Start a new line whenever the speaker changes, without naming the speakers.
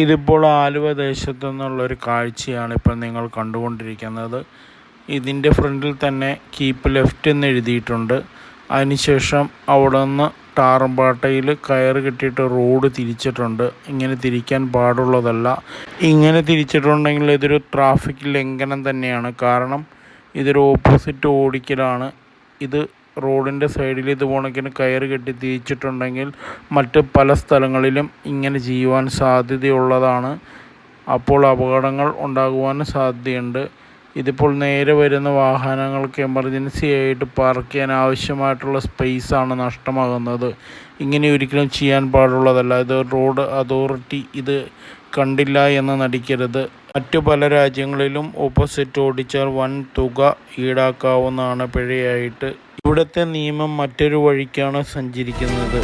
ഇതിപ്പോൾ ആലുവ ദേശത്തു നിന്നുള്ളൊരു കാഴ്ചയാണ് ഇപ്പം നിങ്ങൾ കണ്ടുകൊണ്ടിരിക്കുന്നത്. ഇതിന്റെ ഫ്രണ്ടിൽ തന്നെ കീപ്പ് ലെഫ്റ്റ് എന്ന് എഴുതിയിട്ടുണ്ട്. അതിനുശേഷം അവിടെ നിന്ന് ടാറമ്പാട്ടയിൽ കയറ് കെട്ടിയിട്ട് റോഡ് തിരിച്ചിട്ടുണ്ട്. ഇങ്ങനെ തിരിക്കാൻ പാടുള്ളതല്ല. ഇങ്ങനെ തിരിച്ചിട്ടുണ്ടെങ്കിൽ ഇതൊരു ട്രാഫിക് ലംഘനം തന്നെയാണ്. കാരണം ഇതൊരു ഓപ്പോസിറ്റ് ഓടിക്കലാണ്. ഇത് റോഡിന്റെ സൈഡിൽ ഇത് കണക്കിന് കയറ് കെട്ടി തിരിച്ചിട്ടുണ്ടെങ്കിൽ മറ്റ് പല സ്ഥലങ്ങളിലും ഇങ്ങനെ ചെയ്യുവാൻ സാധ്യതയുള്ളതാണ്. അപ്പോൾ അപകടങ്ങൾ ഉണ്ടാകുവാൻ സാധ്യതയുണ്ട്. ഇതിപ്പോൾ നേരെ വരുന്ന വാഹനങ്ങൾക്ക് എമർജൻസി ആയിട്ട് പാർക്ക് ചെയ്യാൻ ആവശ്യമായിട്ടുള്ള സ്പേസാണ് നഷ്ടമാകുന്നത്. ഇങ്ങനെ ഒരിക്കലും ചെയ്യാൻ പാടുള്ളതല്ല. ഇത് റോഡ് അതോറിറ്റി ഇത് കണ്ടില്ല എന്ന് നടിക്കരുത്. മറ്റു പല രാജ്യങ്ങളിലും ഓപ്പോസിറ്റ് ഓടിച്ചാൽ വൻ തുക ഈടാക്കാവുന്നതാണ് പിഴയായിട്ട് ഇവിടുത്തെ നിയമം മറ്റൊരു വഴിക്കാണ് സഞ്ചരിക്കുന്നത്.